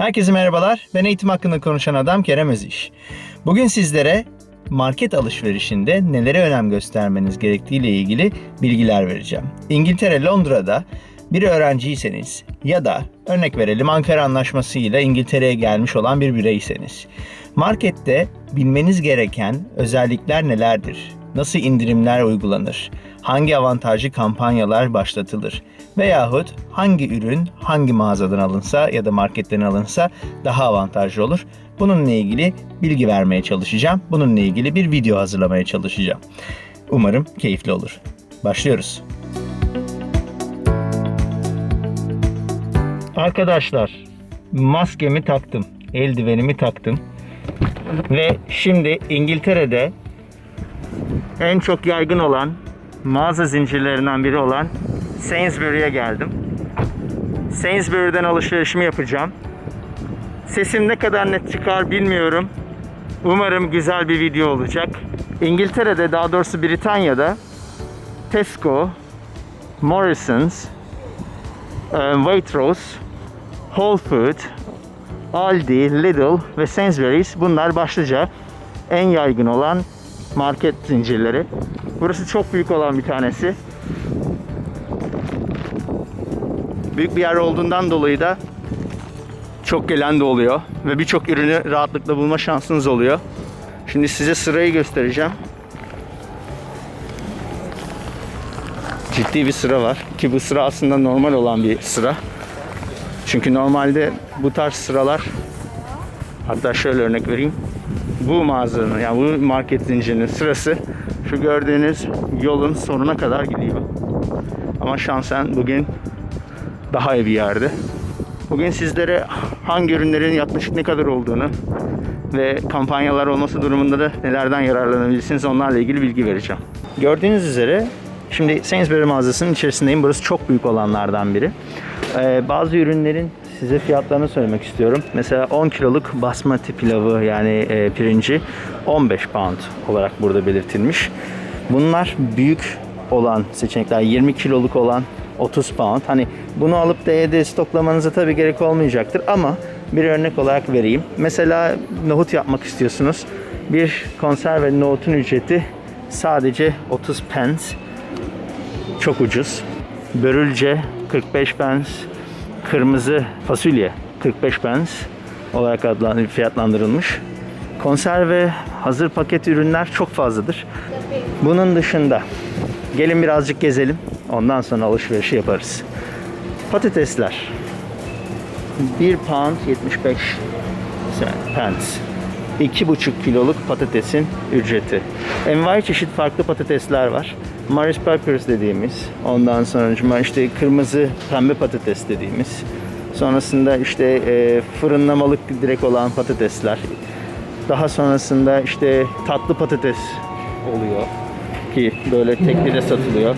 Herkese merhabalar. Ben eğitim hakkında konuşan adam Kerem Öziş. Bugün sizlere market alışverişinde nelere önem göstermeniz gerektiği ile ilgili bilgiler vereceğim. İngiltere, Londra'da bir öğrenciyseniz ya da örnek verelim Ankara Anlaşması ile İngiltere'ye gelmiş olan bir bireyseniz markette bilmeniz gereken özellikler nelerdir? Nasıl indirimler uygulanır? Hangi avantajlı kampanyalar başlatılır? Veyahut hangi ürün hangi mağazadan alınsa ya da marketten alınsa daha avantajlı olur? Bununla ilgili bilgi vermeye çalışacağım. Bununla ilgili bir video hazırlamaya çalışacağım. Umarım keyifli olur. Başlıyoruz. Arkadaşlar, maskemi taktım, eldivenimi taktım. Ve şimdi İngiltere'de en çok yaygın olan mağaza zincirlerinden biri olan Sainsbury'e geldim. Sainsbury'den alışverişimi yapacağım. Sesim ne kadar net çıkar bilmiyorum. Umarım güzel bir video olacak. İngiltere'de daha doğrusu Britanya'da Tesco, Morrisons, e, Waitrose, Whole Food, Aldi, Lidl ve Sainsbury's bunlar başlıca en yaygın olan market zincirleri. Burası çok büyük olan bir tanesi. Büyük bir yer olduğundan dolayı da çok gelen de oluyor ve birçok ürünü rahatlıkla bulma şansınız oluyor. Şimdi size sırayı göstereceğim. Ciddi bir sıra var ki bu sıra aslında normal olan bir sıra. Çünkü normalde bu tarz sıralar hatta şöyle örnek vereyim. Bu mağazanın yani bu market zincirinin sırası şu gördüğünüz yolun sonuna kadar gidiyor. Ama şansen bugün daha iyi bir yerde. Bugün sizlere hangi ürünlerin yaklaşık ne kadar olduğunu ve kampanyalar olması durumunda da nelerden yararlanabilirsiniz onlarla ilgili bilgi vereceğim. Gördüğünüz üzere şimdi Sainsbury mağazasının içerisindeyim. Burası çok büyük olanlardan biri. Ee, bazı ürünlerin size fiyatlarını söylemek istiyorum. Mesela 10 kiloluk basmati pilavı yani e, pirinci 15 pound olarak burada belirtilmiş. Bunlar büyük olan seçenekler 20 kiloluk olan 30 pound. Hani bunu alıp da evde stoklamanıza tabii gerek olmayacaktır ama bir örnek olarak vereyim. Mesela nohut yapmak istiyorsunuz. Bir konserve nohutun ücreti sadece 30 pence. Çok ucuz. Börülce 45 pence. Kırmızı fasulye 45 pence olarak adlan- fiyatlandırılmış. Konserve hazır paket ürünler çok fazladır. Bunun dışında gelin birazcık gezelim. Ondan sonra alışverişi yaparız. Patatesler. 1 pound 75 pence. 2,5 kiloluk patatesin ücreti. Envai çeşit farklı patatesler var. Maris Peppers dediğimiz, ondan sonra işte kırmızı pembe patates dediğimiz. Sonrasında işte e, fırınlamalık direkt olan patatesler. Daha sonrasında işte tatlı patates oluyor ki böyle tekli de satılıyor.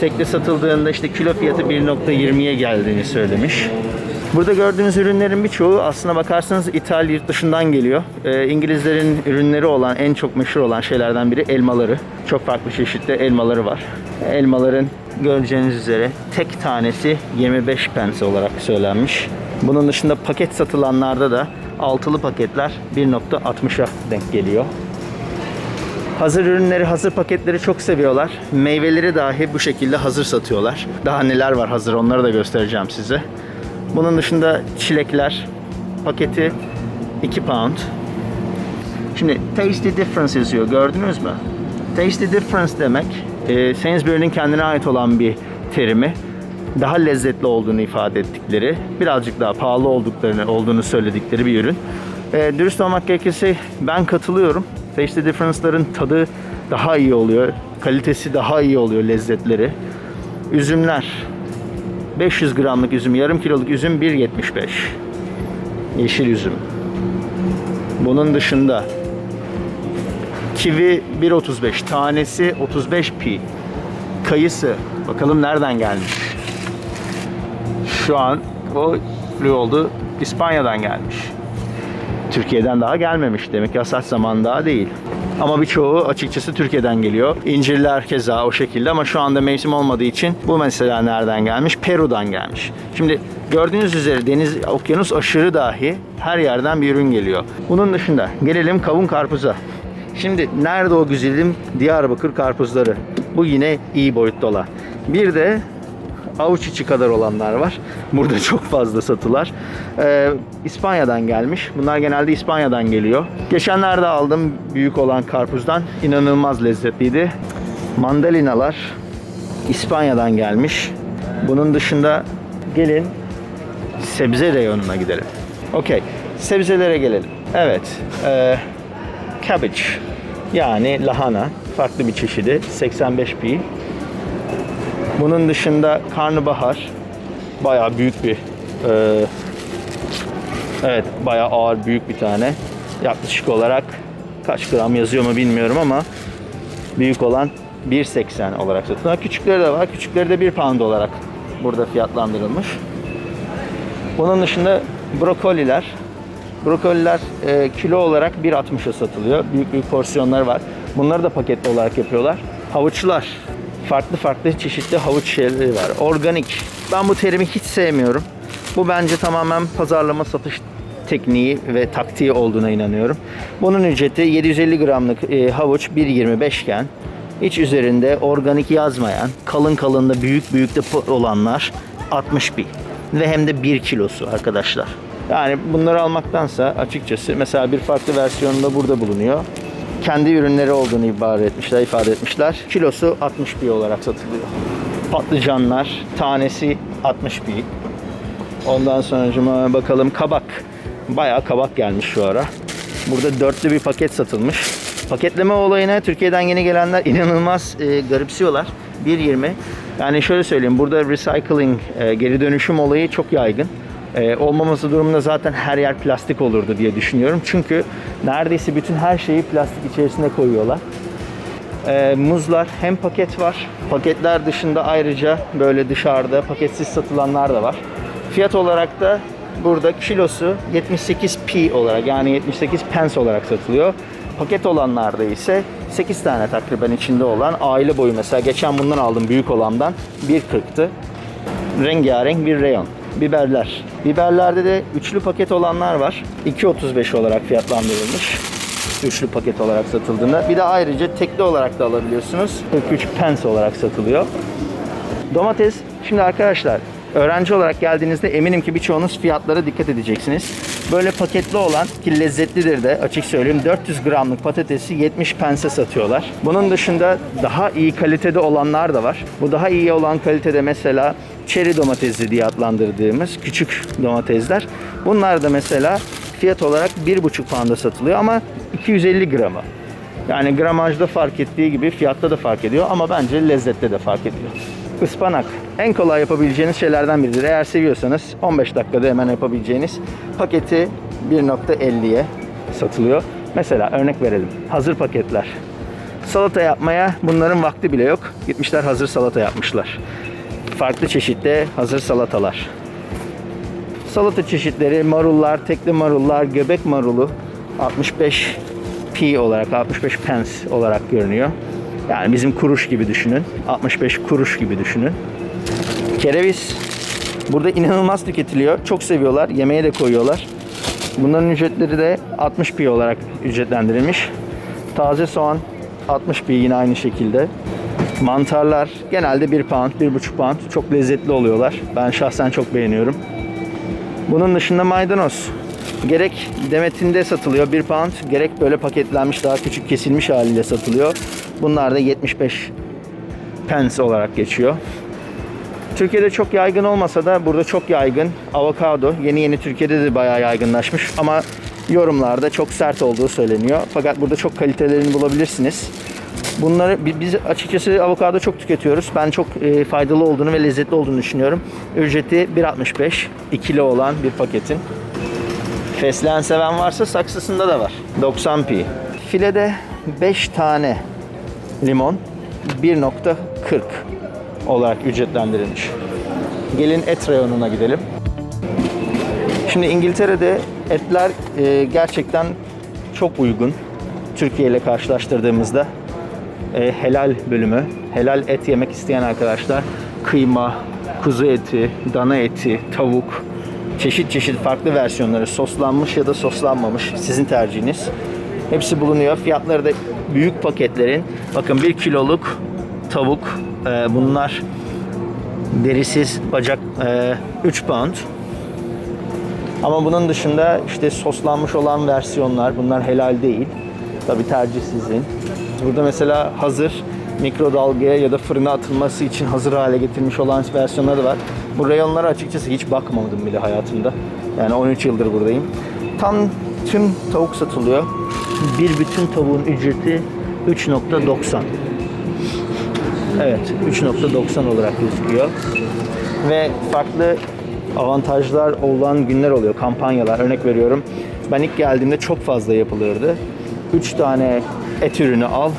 Tekli satıldığında işte kilo fiyatı 1.20'ye geldiğini söylemiş. Burada gördüğünüz ürünlerin birçoğu aslına bakarsanız İtalya yurt dışından geliyor. Ee, İngilizlerin ürünleri olan en çok meşhur olan şeylerden biri elmaları. Çok farklı çeşitli elmaları var. Elmaların göreceğiniz üzere tek tanesi 25 pence olarak söylenmiş. Bunun dışında paket satılanlarda da altılı paketler 1.60'a denk geliyor. Hazır ürünleri, hazır paketleri çok seviyorlar. Meyveleri dahi bu şekilde hazır satıyorlar. Daha neler var hazır onları da göstereceğim size. Bunun dışında çilekler paketi 2 pound. Şimdi Tasty Difference yazıyor gördünüz mü? Tasty Difference demek e, Sainsbury'nin kendine ait olan bir terimi. Daha lezzetli olduğunu ifade ettikleri, birazcık daha pahalı olduklarını olduğunu söyledikleri bir ürün. E, dürüst olmak gerekirse ben katılıyorum. Tasty Difference'ların tadı daha iyi oluyor. Kalitesi daha iyi oluyor lezzetleri. Üzümler 500 gramlık üzüm, yarım kiloluk üzüm 1.75. Yeşil üzüm. Bunun dışında kivi 1.35, tanesi 35 pi. Kayısı, bakalım nereden gelmiş. Şu an o ne oldu? İspanya'dan gelmiş. Türkiye'den daha gelmemiş. Demek ki hasat zamanı daha değil. Ama birçoğu açıkçası Türkiye'den geliyor. İncirler keza o şekilde ama şu anda mevsim olmadığı için bu mesela nereden gelmiş? Peru'dan gelmiş. Şimdi gördüğünüz üzere deniz, okyanus aşırı dahi her yerden bir ürün geliyor. Bunun dışında gelelim kavun karpuza. Şimdi nerede o güzelim Diyarbakır karpuzları? Bu yine iyi boyutta olan. Bir de avuç içi kadar olanlar var. Burada çok fazla satılar. Ee, İspanya'dan gelmiş. Bunlar genelde İspanya'dan geliyor. Geçenlerde aldım büyük olan karpuzdan. İnanılmaz lezzetliydi. Mandalinalar İspanya'dan gelmiş. Bunun dışında gelin sebze reyonuna gidelim. Okey. Sebzelere gelelim. Evet. E, cabbage yani lahana farklı bir çeşidi 85 pi. Bunun dışında karnabahar bayağı büyük bir e, evet bayağı ağır büyük bir tane. Yaklaşık olarak kaç gram yazıyor mu bilmiyorum ama büyük olan 1.80 olarak satılıyor. Küçükleri de var. Küçükleri de 1 pound olarak burada fiyatlandırılmış. Bunun dışında brokoliler. Brokoliler e, kilo olarak 1.60'a satılıyor. Büyük büyük porsiyonları var. Bunları da paketli olarak yapıyorlar. Havuçlar. Farklı farklı çeşitli havuç şeyleri var. Organik. Ben bu terimi hiç sevmiyorum. Bu bence tamamen pazarlama satış tekniği ve taktiği olduğuna inanıyorum. Bunun ücreti 750 gramlık e, havuç 1.25 iken iç üzerinde organik yazmayan, kalın kalın da büyük büyük de olanlar 60 pi. Ve hem de 1 kilosu arkadaşlar. Yani bunları almaktansa açıkçası mesela bir farklı versiyonunda burada bulunuyor. Kendi ürünleri olduğunu ibare etmişler, ifade etmişler. Kilosu 60 pi olarak satılıyor. Patlıcanlar tanesi 60 pi. Ondan sonra bakalım kabak. Bayağı kabak gelmiş şu ara. Burada dörtlü bir paket satılmış. Paketleme olayına Türkiye'den yeni gelenler inanılmaz e, garipsiyorlar. 1.20. Yani şöyle söyleyeyim burada recycling, e, geri dönüşüm olayı çok yaygın. E, olmaması durumunda zaten her yer plastik olurdu diye düşünüyorum. Çünkü neredeyse bütün her şeyi plastik içerisine koyuyorlar. Ee, muzlar hem paket var. Paketler dışında ayrıca böyle dışarıda paketsiz satılanlar da var. Fiyat olarak da burada kilosu 78 p olarak yani 78 pence olarak satılıyor. Paket olanlarda ise 8 tane takriben içinde olan aile boyu mesela geçen bundan aldım büyük olandan 1.40'tı. Rengarenk bir reyon. Biberler. Biberlerde de üçlü paket olanlar var. 2.35 olarak fiyatlandırılmış üçlü paket olarak satıldığında. Bir de ayrıca tekli olarak da alabiliyorsunuz. 43 pence olarak satılıyor. Domates, şimdi arkadaşlar öğrenci olarak geldiğinizde eminim ki birçoğunuz fiyatlara dikkat edeceksiniz. Böyle paketli olan ki lezzetlidir de açık söyleyeyim 400 gramlık patatesi 70 pense satıyorlar. Bunun dışında daha iyi kalitede olanlar da var. Bu daha iyi olan kalitede mesela çeri domatesi diye adlandırdığımız küçük domatesler. Bunlar da mesela fiyat olarak 1,5 pound'a satılıyor ama 250 gramı. Yani gramajda fark ettiği gibi fiyatta da fark ediyor ama bence lezzette de fark ediyor. Ispanak en kolay yapabileceğiniz şeylerden biridir. Eğer seviyorsanız 15 dakikada hemen yapabileceğiniz paketi 1.50'ye satılıyor. Mesela örnek verelim. Hazır paketler. Salata yapmaya bunların vakti bile yok. Gitmişler hazır salata yapmışlar. Farklı çeşitli hazır salatalar. Salata çeşitleri, marullar, tekli marullar, göbek marulu 65 p olarak, 65 pence olarak görünüyor. Yani bizim kuruş gibi düşünün. 65 kuruş gibi düşünün. Kereviz burada inanılmaz tüketiliyor. Çok seviyorlar. Yemeğe de koyuyorlar. Bunların ücretleri de 60 p olarak ücretlendirilmiş. Taze soğan 60 p yine aynı şekilde. Mantarlar genelde 1 pound, 1,5 pound. Çok lezzetli oluyorlar. Ben şahsen çok beğeniyorum. Bunun dışında maydanoz. Gerek demetinde satılıyor 1 pound, gerek böyle paketlenmiş daha küçük kesilmiş haliyle satılıyor. Bunlar da 75 pence olarak geçiyor. Türkiye'de çok yaygın olmasa da burada çok yaygın. Avokado yeni yeni Türkiye'de de bayağı yaygınlaşmış ama yorumlarda çok sert olduğu söyleniyor. Fakat burada çok kalitelerini bulabilirsiniz. Bunları bi- biz açıkçası avokado çok tüketiyoruz. Ben çok e, faydalı olduğunu ve lezzetli olduğunu düşünüyorum. Ücreti 1.65 ikili olan bir paketin. Fesleğen seven varsa saksısında da var. 90 pi. Filede 5 tane limon 1.40 olarak ücretlendirilmiş. Gelin et reyonuna gidelim. Şimdi İngiltere'de etler e, gerçekten çok uygun. Türkiye ile karşılaştırdığımızda e, helal bölümü, helal et yemek isteyen arkadaşlar kıyma, kuzu eti, dana eti, tavuk, çeşit çeşit farklı versiyonları soslanmış ya da soslanmamış sizin tercihiniz. Hepsi bulunuyor. Fiyatları da büyük paketlerin bakın 1 kiloluk tavuk e, bunlar derisiz bacak e, 3 pound. Ama bunun dışında işte soslanmış olan versiyonlar bunlar helal değil. Tabi tercih sizin. Burada mesela hazır mikrodalgaya ya da fırına atılması için hazır hale getirmiş olan versiyonları var. Bu reyonlara açıkçası hiç bakmadım bile hayatımda. Yani 13 yıldır buradayım. Tam tüm tavuk satılıyor. Bir bütün tavuğun ücreti 3.90. Evet, 3.90 olarak gözüküyor. Ve farklı avantajlar olan günler oluyor, kampanyalar. Örnek veriyorum. Ben ilk geldiğimde çok fazla yapılırdı. 3 tane et ürünü al,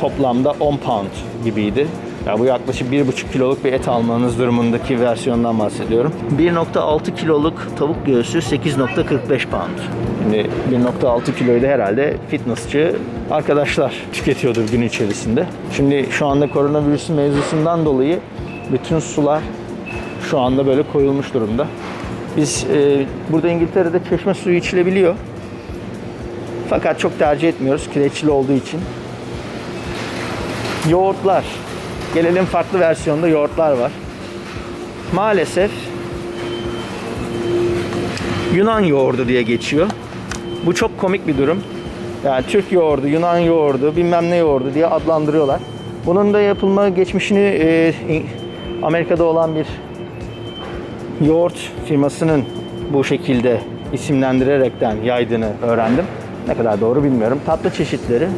toplamda 10 pound gibiydi. Ya bu yaklaşık 1,5 kiloluk bir et almanız durumundaki versiyondan bahsediyorum. 1.6 kiloluk tavuk göğsü 8.45 pound. Şimdi 1.6 kiloyu da herhalde fitnessçi arkadaşlar tüketiyordur gün içerisinde. Şimdi şu anda koronavirüsün mevzusundan dolayı bütün sular şu anda böyle koyulmuş durumda. Biz e, burada İngiltere'de çeşme suyu içilebiliyor. Fakat çok tercih etmiyoruz kireçli olduğu için. Yoğurtlar. Gelelim farklı versiyonda yoğurtlar var. Maalesef Yunan yoğurdu diye geçiyor. Bu çok komik bir durum. Yani Türk yoğurdu, Yunan yoğurdu, bilmem ne yoğurdu diye adlandırıyorlar. Bunun da yapılma geçmişini e, Amerika'da olan bir yoğurt firmasının bu şekilde isimlendirerekten yaydığını öğrendim. Ne kadar doğru bilmiyorum. Tatlı çeşitleri.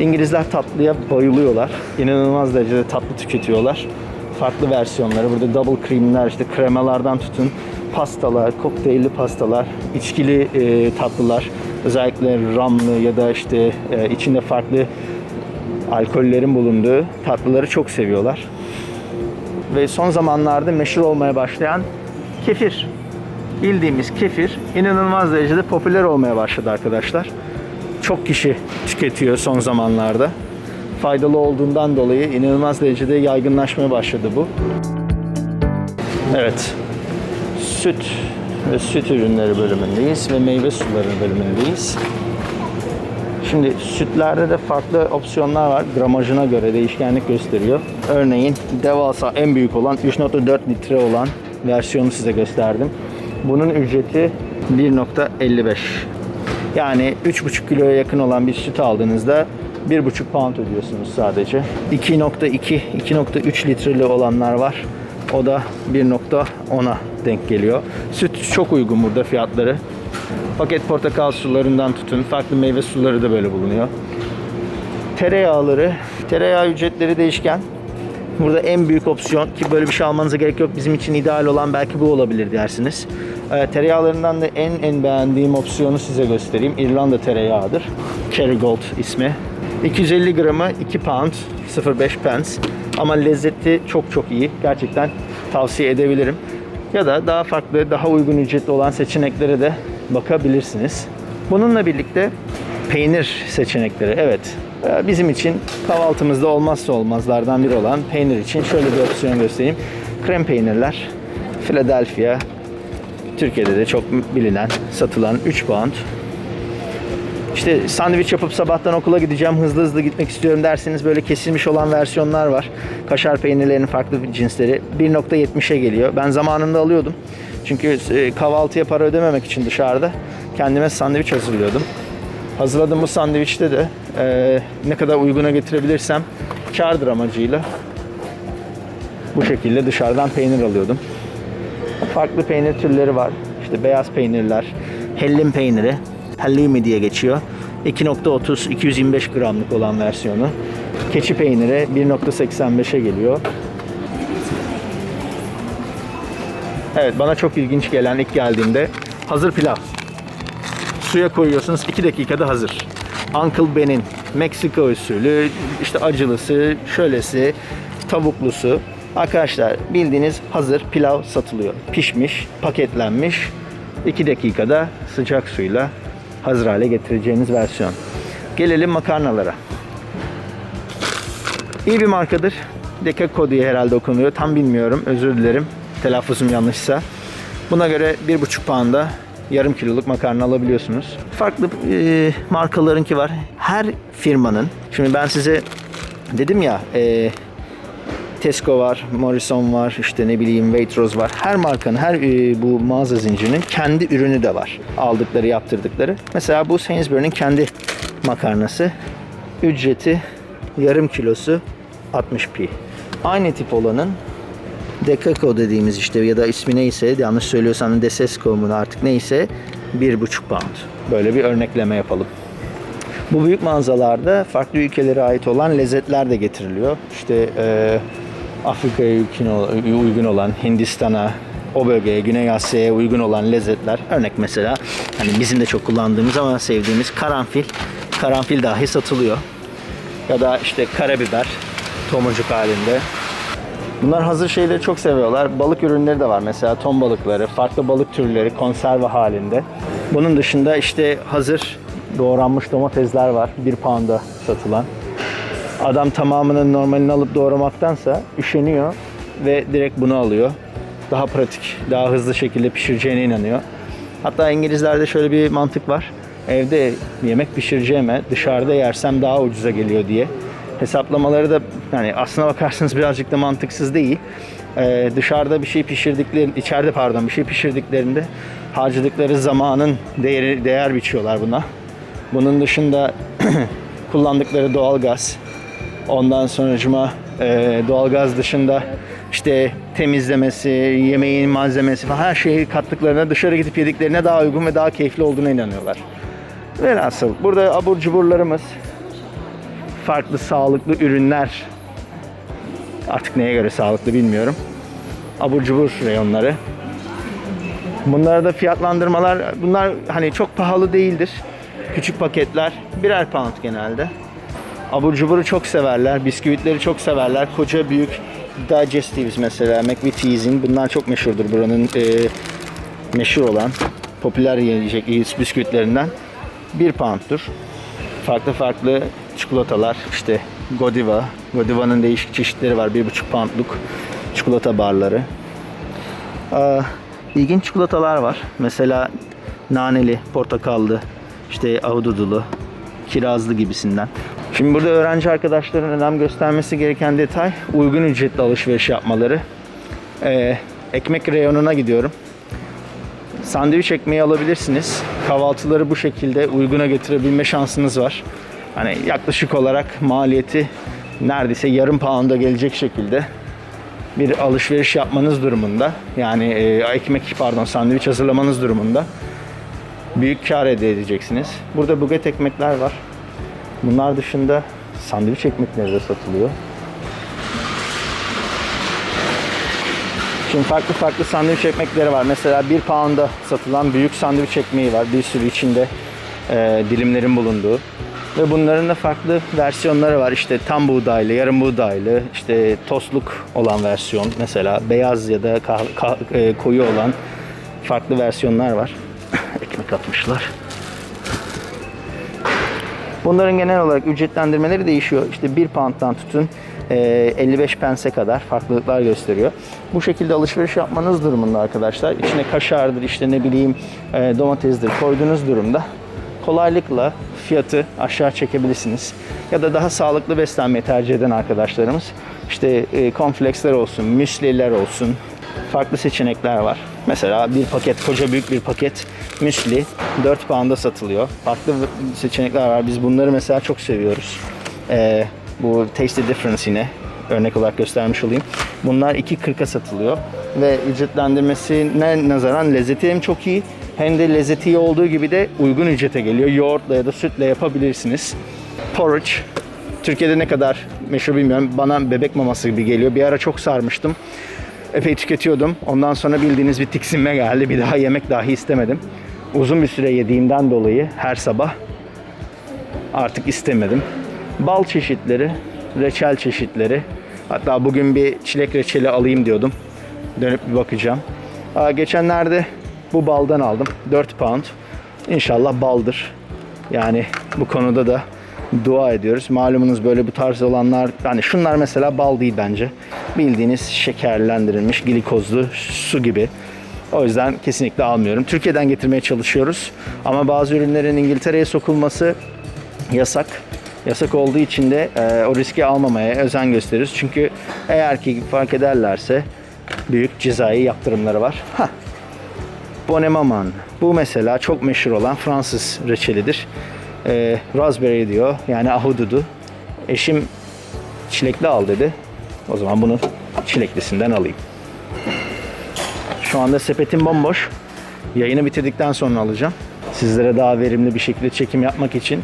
İngilizler tatlıya bayılıyorlar. İnanılmaz derecede tatlı tüketiyorlar. Farklı versiyonları. Burada double creamler, işte kremalardan tutun. Pastalar, kokteylli pastalar, içkili e, tatlılar. Özellikle ramlı ya da işte e, içinde farklı alkollerin bulunduğu tatlıları çok seviyorlar ve son zamanlarda meşhur olmaya başlayan kefir. Bildiğimiz kefir inanılmaz derecede popüler olmaya başladı arkadaşlar. Çok kişi tüketiyor son zamanlarda. Faydalı olduğundan dolayı inanılmaz derecede yaygınlaşmaya başladı bu. Evet. Süt ve süt ürünleri bölümündeyiz ve meyve suları bölümündeyiz. Şimdi sütlerde de farklı opsiyonlar var. Gramajına göre değişkenlik gösteriyor. Örneğin devasa en büyük olan 3.4 litre olan versiyonu size gösterdim. Bunun ücreti 1.55. Yani 3.5 kiloya yakın olan bir süt aldığınızda 1.5 pound ödüyorsunuz sadece. 2.2, 2.3 litreli olanlar var. O da 1.10'a denk geliyor. Süt çok uygun burada fiyatları. Paket portakal sularından tutun. Farklı meyve suları da böyle bulunuyor. Tereyağları, tereyağı ücretleri değişken. Burada en büyük opsiyon ki böyle bir şey almanıza gerek yok. Bizim için ideal olan belki bu olabilir dersiniz. Ee, tereyağlarından da en en beğendiğim opsiyonu size göstereyim. İrlanda tereyağıdır. Kerrygold ismi. 250 gramı 2 pound 0.5 pence. Ama lezzeti çok çok iyi. Gerçekten tavsiye edebilirim. Ya da daha farklı, daha uygun ücretli olan seçeneklere de bakabilirsiniz. Bununla birlikte peynir seçenekleri. Evet, e, bizim için kahvaltımızda olmazsa olmazlardan biri olan peynir için şöyle bir opsiyon göstereyim. Krem peynirler, Philadelphia, Türkiye'de de çok bilinen, satılan 3 pound. İşte sandviç yapıp sabahtan okula gideceğim, hızlı hızlı gitmek istiyorum derseniz böyle kesilmiş olan versiyonlar var. Kaşar peynirlerinin farklı cinsleri 1.70'e geliyor. Ben zamanında alıyordum. Çünkü e, kahvaltıya para ödememek için dışarıda kendime sandviç hazırlıyordum. Hazırladığım bu sandviçte de e, ne kadar uyguna getirebilirsem kârdır amacıyla bu şekilde dışarıdan peynir alıyordum. Farklı peynir türleri var. İşte beyaz peynirler, hellim peyniri, halloumi diye geçiyor. 2.30 225 gramlık olan versiyonu. Keçi peyniri 1.85'e geliyor. Evet bana çok ilginç gelen ilk geldiğimde hazır pilav. Suya koyuyorsunuz 2 dakikada hazır. Uncle Ben'in Meksika usulü işte acılısı, şöylesi, tavuklusu. Arkadaşlar bildiğiniz hazır pilav satılıyor. Pişmiş, paketlenmiş. 2 dakikada sıcak suyla hazır hale getireceğiniz versiyon. Gelelim makarnalara. İyi bir markadır. Dekako diye herhalde okunuyor. Tam bilmiyorum. Özür dilerim. Telaffuzum yanlışsa. Buna göre 1,5 pound'a yarım kiloluk makarna alabiliyorsunuz. Farklı e, markalarınki var. Her firmanın, şimdi ben size dedim ya e, Tesco var, Morrison var, işte ne bileyim Waitrose var. Her markanın, her e, bu mağaza zincirinin kendi ürünü de var. Aldıkları, yaptırdıkları. Mesela bu Sainsbury'nin kendi makarnası. Ücreti yarım kilosu 60p. Aynı tip olanın Dekako dediğimiz işte ya da ismi neyse yanlış söylüyorsam Desesco mu artık neyse 1,5 pound. Böyle bir örnekleme yapalım. Bu büyük mağazalarda farklı ülkelere ait olan lezzetler de getiriliyor. İşte e, Afrika'ya uygun olan, Hindistan'a, o bölgeye, Güney Asya'ya uygun olan lezzetler. Örnek mesela hani bizim de çok kullandığımız ama sevdiğimiz karanfil. Karanfil dahi satılıyor. Ya da işte karabiber tomurcuk halinde. Bunlar hazır şeyleri çok seviyorlar. Balık ürünleri de var mesela ton balıkları, farklı balık türleri konserve halinde. Bunun dışında işte hazır doğranmış domatesler var. Bir pound'a satılan. Adam tamamının normalini alıp doğramaktansa üşeniyor ve direkt bunu alıyor. Daha pratik, daha hızlı şekilde pişireceğine inanıyor. Hatta İngilizlerde şöyle bir mantık var. Evde yemek pişireceğime dışarıda yersem daha ucuza geliyor diye. Hesaplamaları da yani aslına bakarsanız birazcık da mantıksız değil. Ee, dışarıda bir şey pişirdiklerinde, içeride pardon bir şey pişirdiklerinde harcadıkları zamanın değeri, değer biçiyorlar buna. Bunun dışında kullandıkları doğalgaz, ondan sonracıma e, doğalgaz dışında işte temizlemesi, yemeğin malzemesi falan her şeyi kattıklarına dışarı gidip yediklerine daha uygun ve daha keyifli olduğuna inanıyorlar. Velhasıl burada abur cuburlarımız, farklı sağlıklı ürünler, artık neye göre sağlıklı bilmiyorum. Abur cubur reyonları. Bunlarda fiyatlandırmalar, bunlar hani çok pahalı değildir. Küçük paketler birer pound genelde. Abur cuburu çok severler, bisküvitleri çok severler. Koca büyük digestives mesela, McVitie's'in bunlar çok meşhurdur buranın e, meşhur olan popüler yiyecek bisküvitlerinden. 1 pound'dur. Farklı farklı çikolatalar işte Godiva. Godiva'nın değişik çeşitleri var. 1,5 poundluk çikolata barları. Aa, ilginç çikolatalar var. Mesela naneli, portakallı, işte ahududulu, kirazlı gibisinden. Şimdi burada öğrenci arkadaşların önem göstermesi gereken detay uygun ücretli alışveriş yapmaları. Ee, ekmek reyonuna gidiyorum. Sandviç ekmeği alabilirsiniz. Kahvaltıları bu şekilde uyguna getirebilme şansınız var. Hani yaklaşık olarak maliyeti neredeyse yarım pound'a gelecek şekilde bir alışveriş yapmanız durumunda yani e, ekmek pardon sandviç hazırlamanız durumunda büyük kar elde edeceksiniz. Burada buget ekmekler var. Bunlar dışında sandviç ekmekleri de satılıyor. Şimdi farklı farklı sandviç ekmekleri var. Mesela bir pound'a satılan büyük sandviç ekmeği var. Bir sürü içinde e, dilimlerin bulunduğu. Ve bunların da farklı versiyonları var. İşte tam buğdaylı, yarım buğdaylı, işte tostluk olan versiyon mesela. Beyaz ya da kah- kah- e, koyu olan farklı versiyonlar var. Ekmek atmışlar. Bunların genel olarak ücretlendirmeleri değişiyor. İşte 1 pound'dan tutun e, 55 pense kadar farklılıklar gösteriyor. Bu şekilde alışveriş yapmanız durumunda arkadaşlar. İçine kaşardır, işte ne bileyim e, domatesdir koyduğunuz durumda kolaylıkla fiyatı aşağı çekebilirsiniz. Ya da daha sağlıklı beslenmeyi tercih eden arkadaşlarımız işte e, cornflakesler olsun, müsliler olsun, farklı seçenekler var. Mesela bir paket, koca büyük bir paket müsli 4 pound'a satılıyor. Farklı seçenekler var. Biz bunları mesela çok seviyoruz. Ee, bu Tasty Difference yine örnek olarak göstermiş olayım. Bunlar 2.40'a satılıyor ve ücretlendirmesine nazaran lezzeti hem çok iyi hem de lezzeti iyi olduğu gibi de uygun ücrete geliyor. Yoğurtla ya da sütle yapabilirsiniz. Porridge Türkiye'de ne kadar meşhur bilmiyorum. Bana bebek maması gibi geliyor. Bir ara çok sarmıştım. Epey tüketiyordum. Ondan sonra bildiğiniz bir tiksinme geldi. Bir daha yemek dahi istemedim. Uzun bir süre yediğimden dolayı her sabah artık istemedim. Bal çeşitleri, reçel çeşitleri. Hatta bugün bir çilek reçeli alayım diyordum. Dönüp bir bakacağım. Aa, geçenlerde bu baldan aldım. 4 pound. İnşallah baldır. Yani bu konuda da dua ediyoruz. Malumunuz böyle bu tarz olanlar, yani şunlar mesela bal değil bence. Bildiğiniz şekerlendirilmiş glikozlu su gibi. O yüzden kesinlikle almıyorum. Türkiye'den getirmeye çalışıyoruz. Ama bazı ürünlerin İngiltere'ye sokulması yasak. Yasak olduğu için de e, o riski almamaya özen gösteriyoruz. Çünkü eğer ki fark ederlerse büyük cezai yaptırımları var. Hah. Bonemaman. Bu mesela çok meşhur olan Fransız reçelidir. E, raspberry diyor. Yani ahududu. Eşim çilekli al dedi. O zaman bunu çileklisinden alayım. Şu anda sepetim bomboş. Yayını bitirdikten sonra alacağım. Sizlere daha verimli bir şekilde çekim yapmak için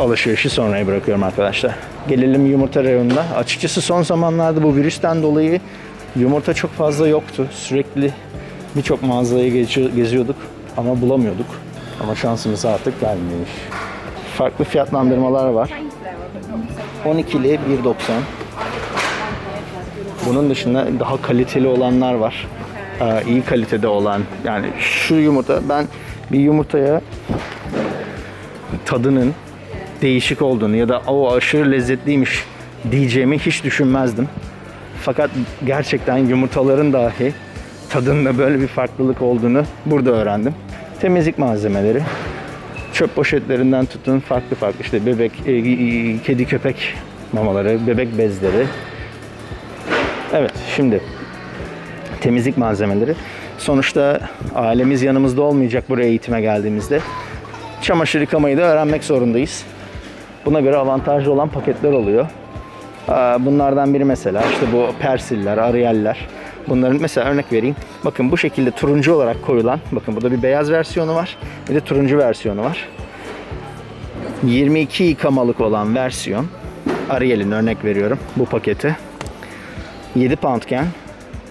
alışverişi sonraya bırakıyorum arkadaşlar. Gelelim yumurta reyonuna. Açıkçası son zamanlarda bu virüsten dolayı yumurta çok fazla yoktu. Sürekli birçok mağazayı gezi- geziyorduk ama bulamıyorduk. Ama şansımız artık gelmiş. Farklı fiyatlandırmalar var. 12'li 1.90. Bunun dışında daha kaliteli olanlar var. Ee, iyi kalitede olan yani şu yumurta ben bir yumurtaya tadının değişik olduğunu ya da o aşırı lezzetliymiş diyeceğimi hiç düşünmezdim. Fakat gerçekten yumurtaların dahi tadında böyle bir farklılık olduğunu burada öğrendim. Temizlik malzemeleri, çöp poşetlerinden tutun farklı farklı işte bebek, e, e, kedi köpek mamaları, bebek bezleri. Evet şimdi temizlik malzemeleri. Sonuçta ailemiz yanımızda olmayacak buraya eğitime geldiğimizde. Çamaşır yıkamayı da öğrenmek zorundayız. Buna göre avantajlı olan paketler oluyor. Bunlardan biri mesela işte bu persiller, ariyeller. Bunların mesela örnek vereyim. Bakın bu şekilde turuncu olarak koyulan, bakın burada bir beyaz versiyonu var, bir de turuncu versiyonu var. 22 yıkamalık olan versiyon, Ariel'in örnek veriyorum bu paketi. 7 poundken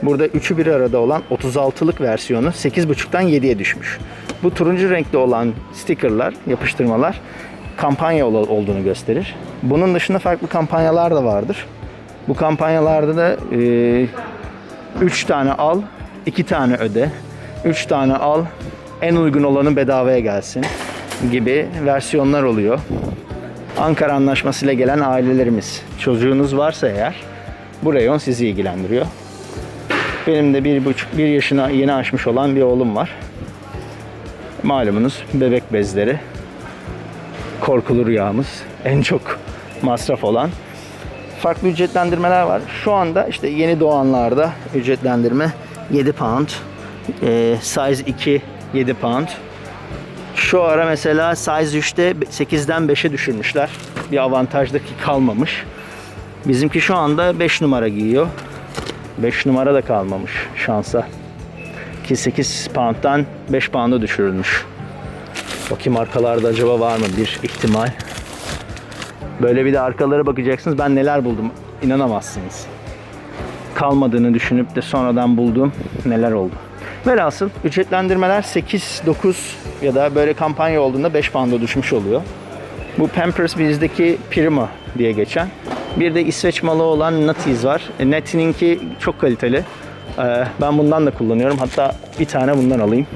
burada üçü bir arada olan 36'lık versiyonu 8.5'tan 7'ye düşmüş. Bu turuncu renkli olan stickerlar, yapıştırmalar kampanya ol- olduğunu gösterir. Bunun dışında farklı kampanyalar da vardır. Bu kampanyalarda da 3 tane al, 2 tane öde. 3 tane al, en uygun olanı bedavaya gelsin gibi versiyonlar oluyor. Ankara Anlaşması ile gelen ailelerimiz, çocuğunuz varsa eğer bu reyon sizi ilgilendiriyor. Benim de bir buçuk, bir yaşına yeni aşmış olan bir oğlum var. Malumunuz bebek bezleri, korkulu rüyamız, en çok masraf olan. Farklı ücretlendirmeler var. Şu anda işte yeni doğanlarda ücretlendirme 7 pound, e, size 2 7 pound. Şu ara mesela size 3'te 8'den 5'e düşürmüşler. Bir avantajdaki kalmamış. Bizimki şu anda 5 numara giyiyor. 5 numara da kalmamış şansa. Ki 8 pound'dan 5 pound'a düşürülmüş. Bakayım markalarda acaba var mı bir ihtimal. Böyle bir de arkalara bakacaksınız. Ben neler buldum inanamazsınız. Kalmadığını düşünüp de sonradan bulduğum neler oldu. Velhasıl ücretlendirmeler 8, 9 ya da böyle kampanya olduğunda 5 pound'a düşmüş oluyor. Bu Pampers bizdeki Prima diye geçen. Bir de İsveç malı olan Nutties var. E, Nutty'ninki çok kaliteli. Ee, ben bundan da kullanıyorum. Hatta bir tane bundan alayım.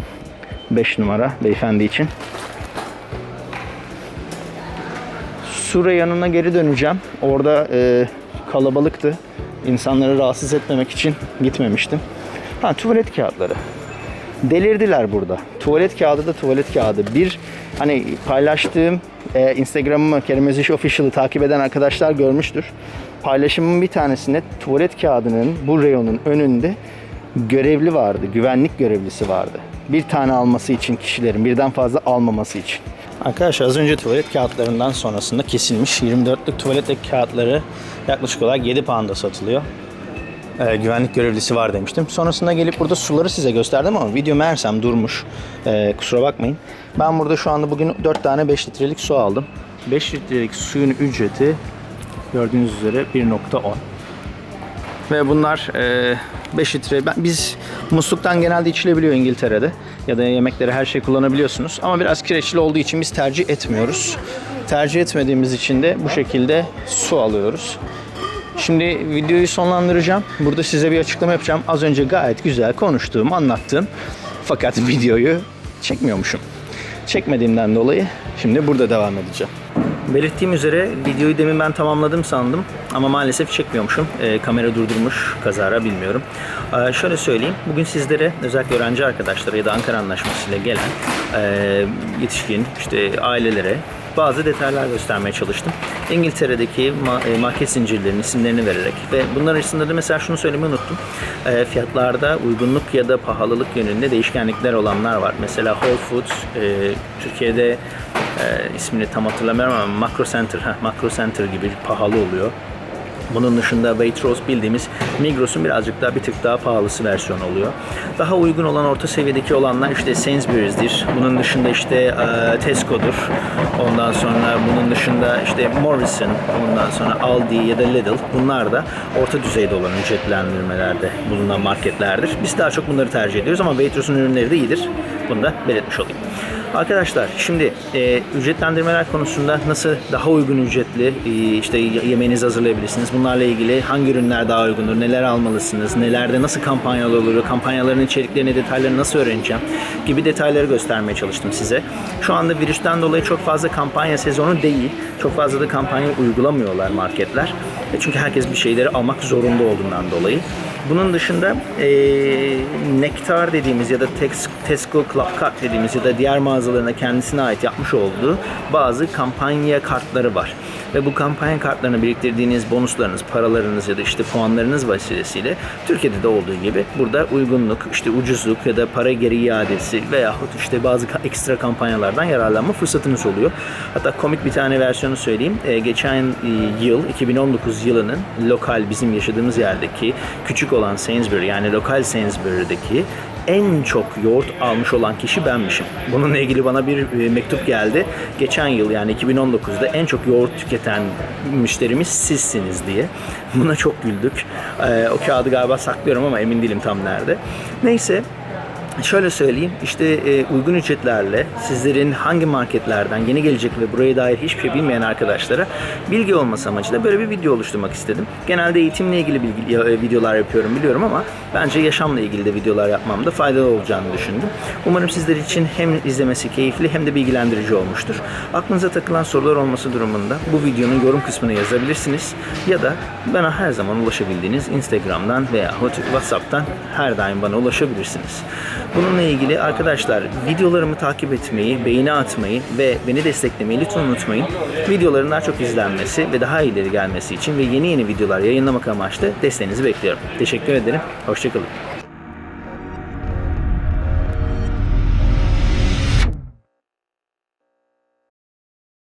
5 numara beyefendi için. Sure yanına geri döneceğim. Orada e, kalabalıktı. İnsanları rahatsız etmemek için gitmemiştim. Ha tuvalet kağıtları. Delirdiler burada. Tuvalet kağıdı da tuvalet kağıdı. Bir hani paylaştığım e, Instagram'ımı Kerem Özüş Official'ı takip eden arkadaşlar görmüştür. Paylaşımın bir tanesinde tuvalet kağıdının bu reyonun önünde görevli vardı. Güvenlik görevlisi vardı. Bir tane alması için kişilerin birden fazla almaması için. Arkadaşlar az önce tuvalet kağıtlarından sonrasında kesilmiş 24'lük tuvalet kağıtları yaklaşık olarak 7 pound'a satılıyor. Ee, güvenlik görevlisi var demiştim. Sonrasında gelip burada suları size gösterdim ama video meğersem durmuş. Ee, kusura bakmayın. Ben burada şu anda bugün 4 tane 5 litrelik su aldım. 5 litrelik suyun ücreti gördüğünüz üzere 1.10. Ve bunlar e, 5 litre. Ben, biz musluktan genelde içilebiliyor İngiltere'de. Ya da yemeklere her şey kullanabiliyorsunuz. Ama biraz kireçli olduğu için biz tercih etmiyoruz. Tercih etmediğimiz için de bu şekilde su alıyoruz. Şimdi videoyu sonlandıracağım. Burada size bir açıklama yapacağım. Az önce gayet güzel konuştuğum, anlattığım. Fakat videoyu çekmiyormuşum. Çekmediğimden dolayı şimdi burada devam edeceğim. Belirttiğim üzere videoyu demin ben tamamladım sandım ama maalesef çekmiyormuşum. Ee, kamera durdurmuş kazara bilmiyorum. Ee, şöyle söyleyeyim. Bugün sizlere özellikle öğrenci arkadaşlara ya da Ankara Anlaşması ile gelen e, yetişkin işte ailelere bazı detaylar göstermeye çalıştım. İngiltere'deki e, market zincirlerinin isimlerini vererek ve bunlar arasında da mesela şunu söylemeyi unuttum. E, fiyatlarda uygunluk ya da pahalılık yönünde değişkenlikler olanlar var. Mesela Whole Foods e, Türkiye'de e, ismini tam hatırlamıyorum ama Macro Center, heh, Macro Center gibi pahalı oluyor. Bunun dışında Waitrose bildiğimiz Migros'un birazcık daha bir tık daha pahalısı versiyonu oluyor. Daha uygun olan orta seviyedeki olanlar işte Sainsbury's'dir. Bunun dışında işte e, Tesco'dur. Ondan sonra bunun dışında işte Morrison, ondan sonra Aldi ya da Lidl. Bunlar da orta düzeyde olan ücretlendirmelerde bulunan marketlerdir. Biz daha çok bunları tercih ediyoruz ama Waitrose'un ürünleri de iyidir. Bunu da belirtmiş olayım. Arkadaşlar şimdi e, ücretlendirmeler konusunda nasıl daha uygun ücretli e, işte ye- yemeğinizi hazırlayabilirsiniz. Bunlarla ilgili hangi ürünler daha uygundur, neler almalısınız, nelerde nasıl kampanyalar oluyor, kampanyaların içeriklerini, detaylarını nasıl öğreneceğim gibi detayları göstermeye çalıştım size. Şu anda virüsten dolayı çok fazla kampanya sezonu değil. Çok fazla da kampanya uygulamıyorlar marketler. E, Çünkü herkes bir şeyleri almak zorunda olduğundan dolayı. Bunun dışında eee Nektar dediğimiz ya da Tesco Club Card dediğimiz ya da diğer mağazalarına kendisine ait yapmış olduğu bazı kampanya kartları var. Ve bu kampanya kartlarına biriktirdiğiniz bonuslarınız, paralarınız ya da işte puanlarınız vesilesiyle Türkiye'de de olduğu gibi burada uygunluk, işte ucuzluk ya da para geri iadesi veyahut işte bazı ekstra kampanyalardan yararlanma fırsatınız oluyor. Hatta komik bir tane versiyonu söyleyeyim. Ee, geçen e, yıl 2019 yılının lokal bizim yaşadığımız yerdeki küçük olan Sainsbury yani lokal Sainsbury'deki en çok yoğurt almış olan kişi benmişim. Bununla ilgili bana bir e, mektup geldi. Geçen yıl yani 2019'da en çok yoğurt tüketen müşterimiz sizsiniz diye. Buna çok güldük. Ee, o kağıdı galiba saklıyorum ama emin değilim tam nerede. Neyse Şöyle söyleyeyim, işte e, uygun ücretlerle sizlerin hangi marketlerden yeni gelecek ve buraya dair hiçbir şey bilmeyen arkadaşlara bilgi olması amacıyla böyle bir video oluşturmak istedim. Genelde eğitimle ilgili bilgi, e, videolar yapıyorum biliyorum ama bence yaşamla ilgili de videolar yapmamda faydalı olacağını düşündüm. Umarım sizler için hem izlemesi keyifli hem de bilgilendirici olmuştur. Aklınıza takılan sorular olması durumunda bu videonun yorum kısmına yazabilirsiniz ya da bana her zaman ulaşabildiğiniz Instagram'dan veya WhatsApp'tan her daim bana ulaşabilirsiniz. Bununla ilgili arkadaşlar videolarımı takip etmeyi, beğeni atmayı ve beni desteklemeyi lütfen unutmayın. Videoların daha çok izlenmesi ve daha ileri gelmesi için ve yeni yeni videolar yayınlamak amaçlı desteğinizi bekliyorum. Teşekkür ederim. Hoşçakalın.